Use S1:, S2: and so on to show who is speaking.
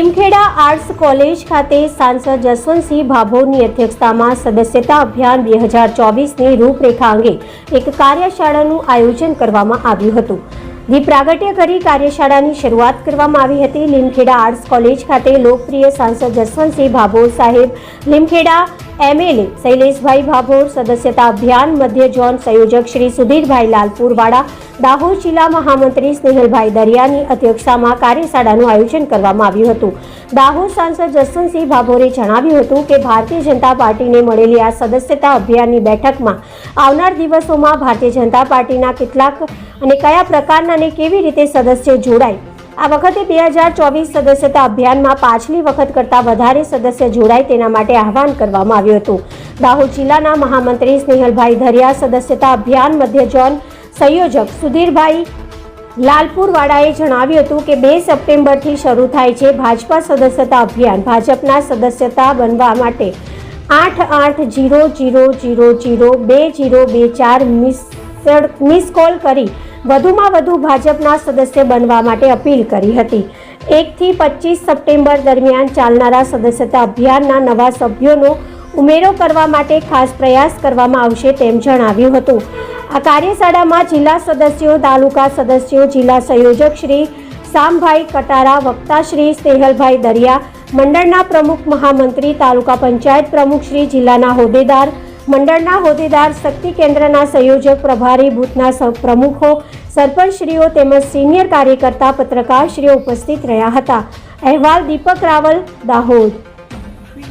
S1: Limkheda arts college ખાતે સાંસદ જસવંતસિંહ ભાભોરની અધ્યક્ષતામાં સદસ્યતા અભિયાન બે હજાર ચોવીસની રૂપરેખા અંગે એક કાર્યશાળાનું આયોજન કરવામાં આવ્યું હતું. દીપ કરી કાર્યશાળાની શરૂઆત કરવામાં આવી હતી. લીમખેડા આર્ટ્સ કોલેજ ખાતે લોકપ્રિય સાંસદ જસવંતસિંહ ભાભોર સાહેબ લીમખેડા એમએલએ શૈલેષભાઈ ભાભોર સદસ્યતા અભિયાન મધ્ય ઝોન સંયોજક શ્રી સુધીરભાઈ લાલપુરવાડા દાહોદ જિલ્લા મહામંત્રી સ્નેહલભાઈ દરિયાની અધ્યક્ષતામાં કાર્યશાળાનું આયોજન કરવામાં આવ્યું હતું. દાહોદ સાંસદ જસવંતસિંહ ભાભોરે જણાવ્યું હતું કે, ભારતીય જનતા પાર્ટીને મળેલી આ સદસ્યતા અભિયાનની બેઠકમાં આવનાર દિવસોમાં ભારતીય જનતા પાર્ટીના કેટલાક અને કયા પ્રકારના અને કેવી રીતે સદસ્યો જોડાય આ વખતે બે હજાર ચોવીસ સદસ્યતા અભિયાનમાં પાછલી વખત કરતાં વધારે સદસ્ય જોડાય તેના માટે આહવાન કરવામાં આવ્યું હતું. દાહોદ જિલ્લાના મહામંત્રી સ્નેહલભાઈ ધરિયા, સદસ્યતા અભિયાન મધ્ય ઝોન સંયોજક સુધીરભાઈ લાલપુરવાડાએ જણાવ્યું હતું કે બે સપ્ટેમ્બરથી શરૂ થાય છે ભાજપા સદસ્યતા અભિયાન. ભાજપના સદસ્યતા બનવા માટે આઠ આઠ જીરો જીરો જીરો જીરો બે જીરો બે ચાર મિસ મિસ કોલ કરી વધુમાં વધુ ભાજપના સદસ્ય બનવા માટે અપીલ કરી હતી. એકથી પચીસ સપ્ટેમ્બર દરમિયાન ચાલનારા સદસ્યતા અભિયાનના નવા સભ્યોનો ઉમેરો કરવા માટે ખાસ પ્રયાસ કરવામાં આવશે તેમ જણાવ્યું હતું. આ કાર્યશાળામાં જિલ્લા સદસ્યો, તાલુકા સદસ્યો, જિલ્લા સંયોજક શ્રી શામભાઈ કટારા, વક્તા શ્રી સ્નેહલભાઈ દરિયા, મંડળના પ્રમુખ મહામંત્રી, તાલુકા પંચાયત પ્રમુખ શ્રી, જિલ્લાના હોદ્દેદાર મંડળના હોદ્દેદાર શક્તિ કેન્દ્રના સંયોજક પ્રભારી બૂથના પ્રમુખો, સરપંચશ્રીઓ તેમજ સિનિયર કાર્યકર્તા પત્રકારશ્રીઓ ઉપસ્થિત રહ્યા હતા. અહેવાલ દીપક રાવલ, દાહોદ.